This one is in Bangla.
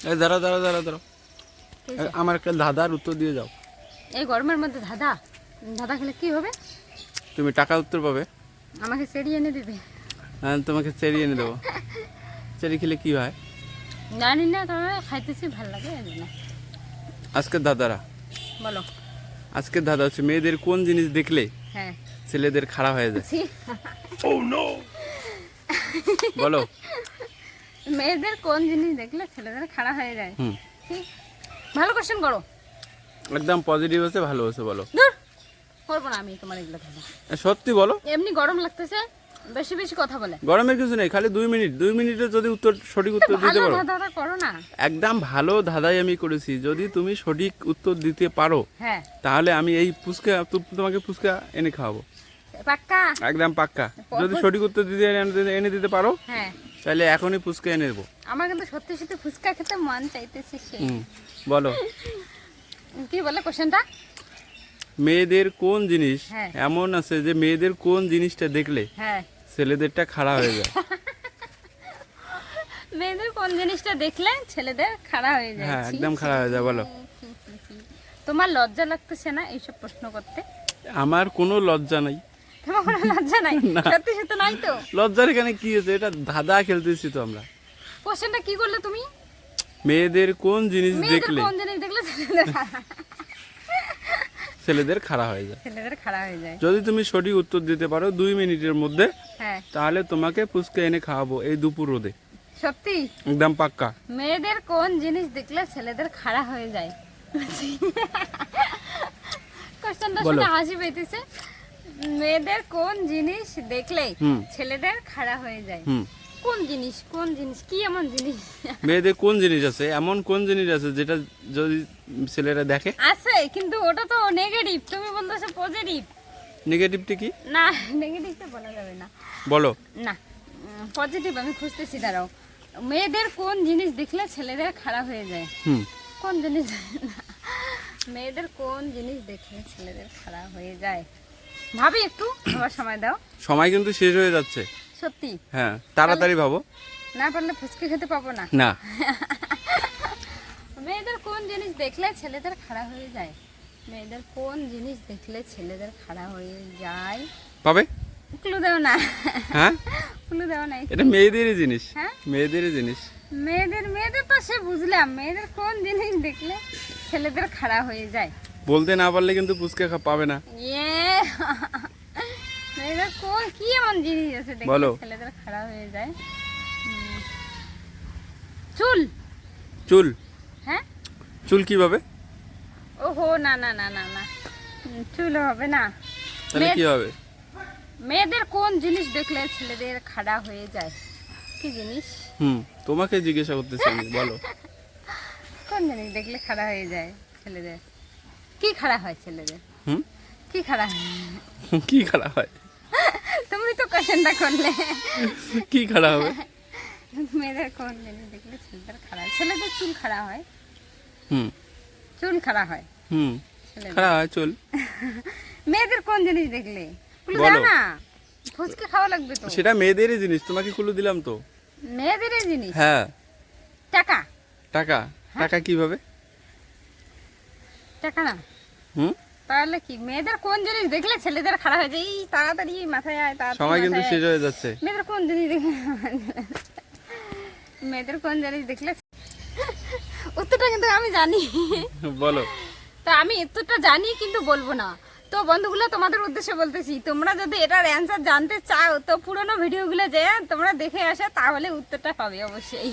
এই দাঁড়াও দাঁড়াও দাঁড়াও দাঁড়াও। আমার একটা ধাঁধার উত্তর দিয়ে যাও। এই গরমের মধ্যে ধাঁধা? ধাঁধা খেলে কি হবে? তুমি টাকা উত্তর পাবে। আমাকে সেরিয়ে এনে দিবে। হ্যাঁ তোমাকে চেরি এনে দেবো। চেরি খেলে কি হয়? জানি না তবে খাইতেছি ভালো লাগে জন্য। আজকের দাদারা বলো। আজকের দাদা হচ্ছে মেয়েদের কোন জিনিস দেখলে হ্যাঁ। ছেলেদের খারাপ হয়ে যায়? ছি, বলো। মেয়েদের কোন জিনিস দেখলে ছেলেদের খারাপ হয়ে যায়? ভালো কোশ্চেন করো। একদম পজিটিভ হচ্ছে ভালো হচ্ছে বলো। করব না আমি তোমার এগুলো সত্যি বলো। এমনি গরম লাগতেছে বেশি বেশি কথা বলে। গরমের কিছু নেই খালি দুই মিনিট দুই মিনিটে যদি উত্তর সঠিক উত্তর দিতে ভালো পারো। ধাঁধাটা করো না। একদম ভালো ধাঁধাই আমি করেছি যদি তুমি সঠিক উত্তর দিতে পারো হ্যাঁ। তাহলে আমি এই ফুচকা তু- তোমাকে ফুচকা এনে খাওয়াবো। পাক্কা? একদম পাক্কা। যদি সঠিক উত্তর দিতে এনে- এনে দিতে পারো হ্যাঁ। তাহলে এখনই ফুচকা এনে দেবো। আমার কিন্তু সত্যি সত্যি ফুচকা খেতে মন চাইতেছে সেই বলো। কি বলে কোশ্চেনটা? মেয়েদের কোন জিনিস হ্যাঁ। এমন আছে যে মেয়েদের কোন জিনিসটা দেখলে হ্যাঁ। ছেলেদেরটা খারাপ হয়ে যায়? মেয়েদের কোন জিনিসটা দেখলে ছেলেদের খারাপ হয়ে যায়? হ্যাঁ একদম খারাপ হয়ে যায় বলো। তোমার লজ্জা লাগতেছে না এইসব প্রশ্ন করতে? আমার কোনো লজ্জা নাই। তোমার লজ্জা নাই সত্যি সত্যি নাই তো। লজ্জার এখানে কি আছে এটা ধাঁধা খেলতেছি তো আমরা। কোশ্চেনটা কি করলে তুমি? মেয়েদের কোন জিনিস দেখলে? কোন জিনিস দেখলে ছেলেদের হয়ে যায়। ছেলেদের খারাপ হয়ে যায়। যদি তুমি সঠিক উত্তর দিতে পারো দুই মিনিটের মধ্যে হ্যাঁ। তাহলে তোমাকে ফুচকা এনে খাওয়াবো এই দুপুর রোদে। সত্যি? একদম পাক্কা। মেয়েদের কোন জিনিস দেখলে ছেলেদের খারাপ হয়ে যায়? কোশ্চেনটা। শুনে হাসি পেতেছে মেয়েদের কোন জিনিস দেখলে ছেলেদের খারাপ হয়ে যায়। কোন জিনিস কোন জিনিস কি এমন জিনিস? মেয়েদের কোন জিনিস আছে? এমন কোন জিনিস আছে যেটা যদি ছেলেরা দেখে? আছে কিন্তু ওটা তো নেগেটিভ তুমি বলতেছো পজিটিভ নেগেটিভটি কি? না নেগেটিভটা বলা যাবে না। বলো। না পজিটিভ আমি খুঁজতেছি দাঁড়াও। মেয়েদের কোন জিনিস দেখলে ছেলেদের খারাপ হয়ে যায়? কোন জিনিস? মেয়েদের কোন জিনিস দেখলে ছেলেদের খারাপ হয়ে যায়? ভাবি একটু আবার সময় দাও। সময় কিন্তু শেষ হয়ে যাচ্ছে। সত্যি? হ্যাঁ তাড়াতাড়ি ভাবো। না পারলে ফুচকে খেতে পাবো না। না। মেয়েদের কোন জিনিস দেখলে ছেলেদের খারাপ হয়ে যায়? মেয়েদের কোন জিনিস দেখলে ছেলেদের খারাপ হয়ে যায়? পাবে? ক্লু দাও না। হ্যাঁ? ক্লু দাও না এটা মেয়েদেরই জিনিস। হ্যাঁ? মেয়েদেরই জিনিস। মেয়েদের মেয়েদের তো সে বুঝলাম। মেয়েদের কোন জিনিস দেখলে ছেলেদের খারাপ হয়ে যায়? বলতে না পারলে কিন্তু পুচকা পাবে না। ইয়ে কোন কি এমন জিনিস আছে? বলো। ছেলেদের খারাপ হয়ে যায়। চুল। চুল? হ্যাঁ? চুল কীভাবে? ওহো না না না না না। চুল হবে না। তাহলে কি হবে মেয়েদের কোন জিনিস দেখলে ছেলেদের খারাপ হয়ে যায়? কি জিনিস? হুম তোমাকে জিজ্ঞাসা করতেছি আমি বলো। কোন জিনিস দেখলে খারাপ হয়ে যায় ছেলেদের? কি খারাপ হয় ছেলেদের? হুম? কি খারাপ হয়? কি খারাপ হয়? তুমি তো কোশ্চেনটা করলে। কি খারাপ হবে? মেয়েদের কোন জিনিস দেখলে ছেলেদের খারাপ হয়? ছেলেদের চুল খারাপ হয়? হুম। চুল খারাপ হয়? হুম। খারাপ হয় চুল। মেয়েদের কোন জিনিস দেখলে? কুলু বলো। দাও না। ফুচকে খাওয়া লাগবে তো। সেটা মেয়েদেরই জিনিস তোমাকে কুলু দিলাম তো। মেয়েদের জিনিস? হ্যাঁ। টাকা? টাকা? টাকা কীভাবে? টাকা না। হুম? তাহলে কি? মেয়েদের কোন জিনিস দেখলে ছেলেদের খারাপ হয়ে যায়? এই তাড়াতাড়ি মাথায় আয় তাড়াতাড়ি সময় কিন্তু শেষ হয়ে যাচ্ছে। মেয়েদের কোন জিনিস দেখলে মেয়েদের কোন জিনিস দেখলে উত্তরটা কিন্তু আমি জানি। বলো। তা আমি উত্তরটা জানি কিন্তু বলব না। তো বন্ধুগুলো তোমাদের উদ্দেশ্যে বলতেছি তোমরা যদি এটার অ্যান্সার জানতে চাও তো পুরোনো ভিডিওগুলো যে তোমরা দেখে আসো তাহলে উত্তরটা পাবে অবশ্যই।